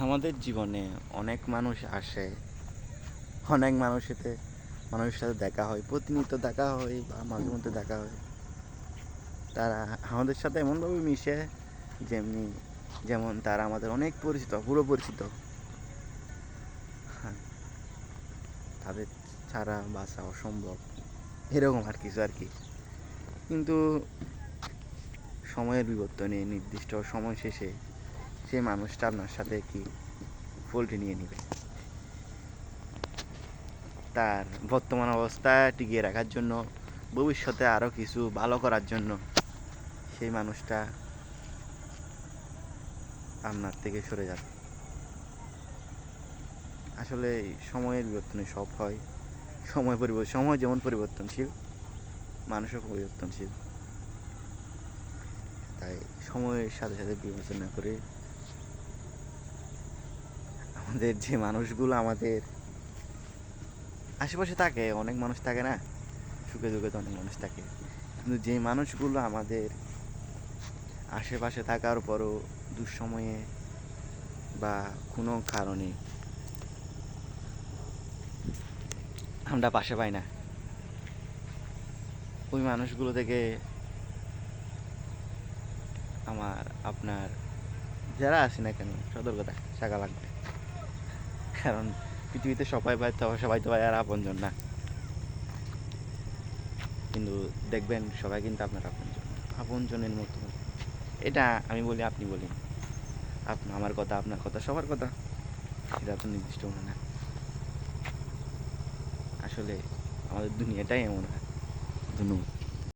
আমাদের জীবনে অনেক মানুষ আসে। অনেক মানুষের সাথে মানুষের সাথে দেখা হয়। প্রতিনিয়ত দেখা হয় বা মাঝে মধ্যে দেখা হয়। তারা আমাদের সাথে এমনভাবে মিশে যেমনি, যেমন তারা আমাদের অনেক পরিচিত, পুরো পরিচিত। হ্যাঁ। তাদের ছাড়া বাঁচা অসম্ভব। এরকম আর কিছু আর কি। কিন্তু সময়ের বিবর্তনে, নির্দিষ্ট সময় শেষে সে মানুষটা আপনার সাথে কি পোল্ট্রি নিয়ে নেবে? তার বর্তমান অবস্থা টিকিয়ে রাখার জন্য, ভবিষ্যতে আরও কিছু ভালো করার জন্য সেই মানুষটা আপনার থেকে সরে যাবে। আসলে সময়ের বিবর্তনে সব হয়। সময় পরিবর্তন সময় যেমন পরিবর্তনশীল, মানুষও পরিবর্তনশীল। তাই সময়ের সাথে সাথে বিবেচনা করে আমাদের যে মানুষগুলো আমাদের আশেপাশে থাকে, অনেক মানুষ থাকে না? সুখে দুঃখে তো অনেক মানুষ থাকে। কিন্তু যে মানুষগুলো আমাদের আশেপাশে থাকার পরও দুঃসময়ে বা কোনো কারণে আমরা পাশে পাই না। ওই মানুষগুলো থেকে আমার, আপনার, যারা আসে না কেন সতর্কতা থাকা লাগবে। কারণ পৃথিবীতে সবাই পায় তো, সবাই তো পায় আর আপনজন না। কিন্তু দেখবেন সবাই কিন্তু আপনার আপনজন। আপনজনের মতো। এটা আমি বলি, আপনি বলি আপনি আমার কথা, আপনার কথা, সবার কথা। এটা তো নির্দিষ্ট মনে না। আসলে আমাদের দুনিয়াটাই এমন হয়। ধন্যবাদ